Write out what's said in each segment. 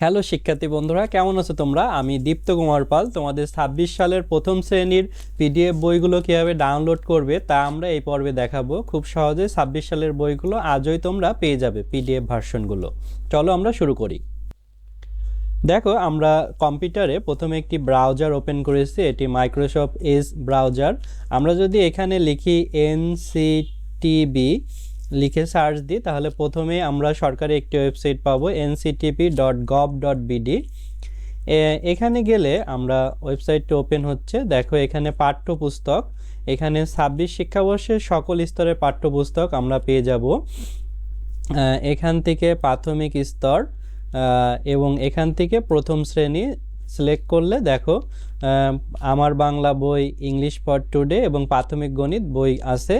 Hello শিক্ষার্থী বন্ধুরা, কেমন আছো তোমরা? আমি দীপ্ত কুমার পাল। তোমাদের ছাব্বিশ সালের প্রথম শ্রেণির পিডিএফ বইগুলো কীভাবে ডাউনলোড করবে তা আমরা এই পর্বে দেখাবো। খুব সহজে ছাব্বিশ সালের বইগুলো আজই তোমরা পেয়ে যাবে পিডিএফ ভার্সনগুলো। চলো আমরা শুরু করি। দেখো, আমরা কম্পিউটারে প্রথমে একটি ব্রাউজার ওপেন করেছি, এটি মাইক্রোসফট এজ ব্রাউজার। আমরা যদি এখানে লিখি এনসিটিবি লিখে সার্চ দিই, তাহলে প্রথমে আমরা সরকারি একটি ওয়েবসাইট পাবো NCTB dot gov dot BD. এখানে গেলে আমরা ওয়েবসাইটটি ওপেন হচ্ছে। দেখো এখানে পাঠ্যপুস্তক, এখানে ছাব্বিশ শিক্ষাবর্ষের সকল স্তরের পাঠ্যপুস্তক আমরা পেয়ে যাব। এখান থেকে প্রাথমিক স্তর এবং এখান থেকে প্রথম শ্রেণি সিলেক্ট করলে দেখো আমার বাংলা বই ইংলিশ ফর টুডে এবং প্রাথমিক গণিত বই আছে।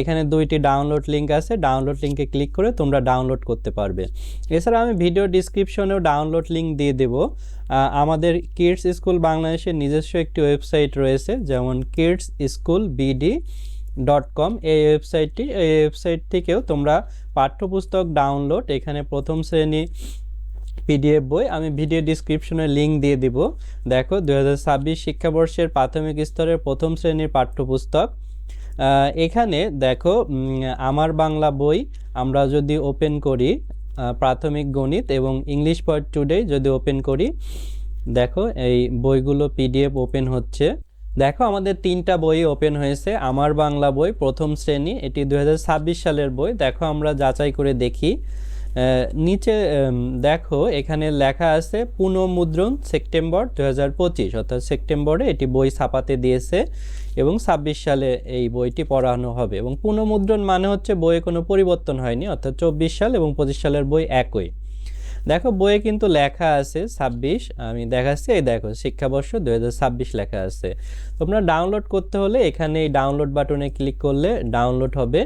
এখানে দুইটি ডাউনলোড লিঙ্ক আছে। ডাউনলোড লিঙ্কে ক্লিক করে তোমরা ডাউনলোড করতে পারবে। এছাড়া আমি ভিডিও ডিসক্রিপশনেও ডাউনলোড লিঙ্ক দিয়ে দেবো। আমাদের কিডস স্কুল বাংলাদেশের নিজস্ব একটি ওয়েবসাইট রয়েছে, যেমন kids school BD dot com এই ওয়েবসাইটটি এই ওয়েবসাইট থেকেও তোমরা পাঠ্যপুস্তক ডাউনলোড এখানে প্রথম শ্রেণি পিডিএফ বই, আমি ভিডিও ডিসক্রিপশনে লিংক দিয়ে দিব। দেখো দু হাজার ছাব্বিশ শিক্ষাবর্ষের প্রাথমিক স্তরের প্রথম শ্রেণির পাঠ্যপুস্তক। এখানে দেখো আমার বাংলা বই আমরা যদি ওপেন করি প্রাথমিক গণিত এবং ইংলিশ ফর টুডে যদি ওপেন করি, দেখো, এই বইগুলো পিডিএফ ওপেন হচ্ছে। দেখো, আমাদের তিনটা বই ওপেন হয়েছে। আমার বাংলা বই প্রথম শ্রেণি, এটি দু হাজার ছাব্বিশ সালের বই। দেখো, আমরা যাচাই করে দেখি। নিচে দেখো, এখানে লেখা আছে পুনঃমুদ্রণ সেপ্টেম্বর দু হাজার পঁচিশ, অর্থাৎ সেপ্টেম্বরে এটি বই ছাপাতে দিয়েছে এবং ছাব্বিশ সালে এই বইটি পড়ানো হবে। এবং পুনঃমুদ্রণ মানে হচ্ছে বইয়ে কোনো পরিবর্তন হয়নি, অর্থাৎ চব্বিশ সাল এবং পঁচিশ সালের বই একই। দেখো, বইয়ে কিন্তু লেখা আছে ছাব্বিশ, আমি দেখাচ্ছি, এই দেখো, শিক্ষাবর্ষ দু হাজার ছাব্বিশ লেখা আছে। তোমরা ডাউনলোড করতে হলে এখানে এই ডাউনলোড বাটনে ক্লিক করলে ডাউনলোড হবে।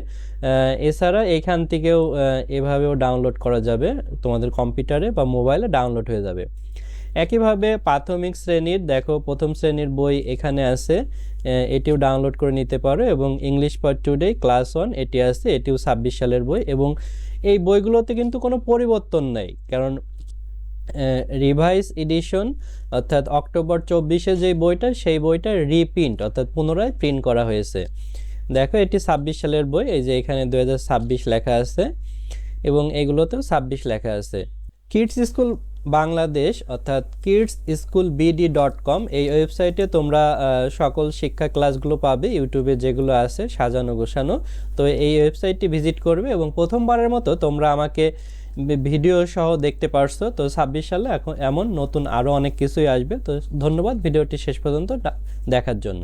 এছাড়া এখান থেকেও এভাবেও ডাউনলোড করা যাবে। তোমাদের কম্পিউটারে বা মোবাইলে ডাউনলোড হয়ে যাবে। একইভাবে প্রাথমিক শ্রেণির, দেখো প্রথম শ্রেণির বই এখানে আছে এটিও ডাউনলোড করে নিতে পারো এবং English for today class one এটি আছে, এটিও ছাব্বিশ সালের বই এবং এই বইগুলোতে কিন্তু কোনো পরিবর্তন নেই। কারণ রিভাইস এডিশন অর্থাৎ অক্টোবর চব্বিশে যে বইটা, সেই বইটা রিপ্রিন্ট অর্থাৎ পুনরায় প্রিন্ট করা হয়েছে। দেখো, এটি ছাব্বিশ সালের বই, এই যে এখানে দু হাজার ছাব্বিশ লেখা আছে এবং এগুলোতেও ছাব্বিশ লেখা আছে। কিডস স্কুল বাংলাদেশ অর্থাৎ kids school BD dot com এই ওয়েবসাইটে তোমরা সকল শিক্ষা ক্লাসগুলো পাবে ইউটিউবে যেগুলো আছে, সাজানো গোছানো। তো এই ওয়েবসাইটটি ভিজিট করবে এবং প্রথমবারের মতো তোমরা আমাকে ভিডিও সহ দেখতে পারছ। তো ছাব্বিশ সালে এখন এমন নতুন আরও অনেক কিছুই আসবে। তো ধন্যবাদ ভিডিওটি শেষ পর্যন্ত দেখার জন্য।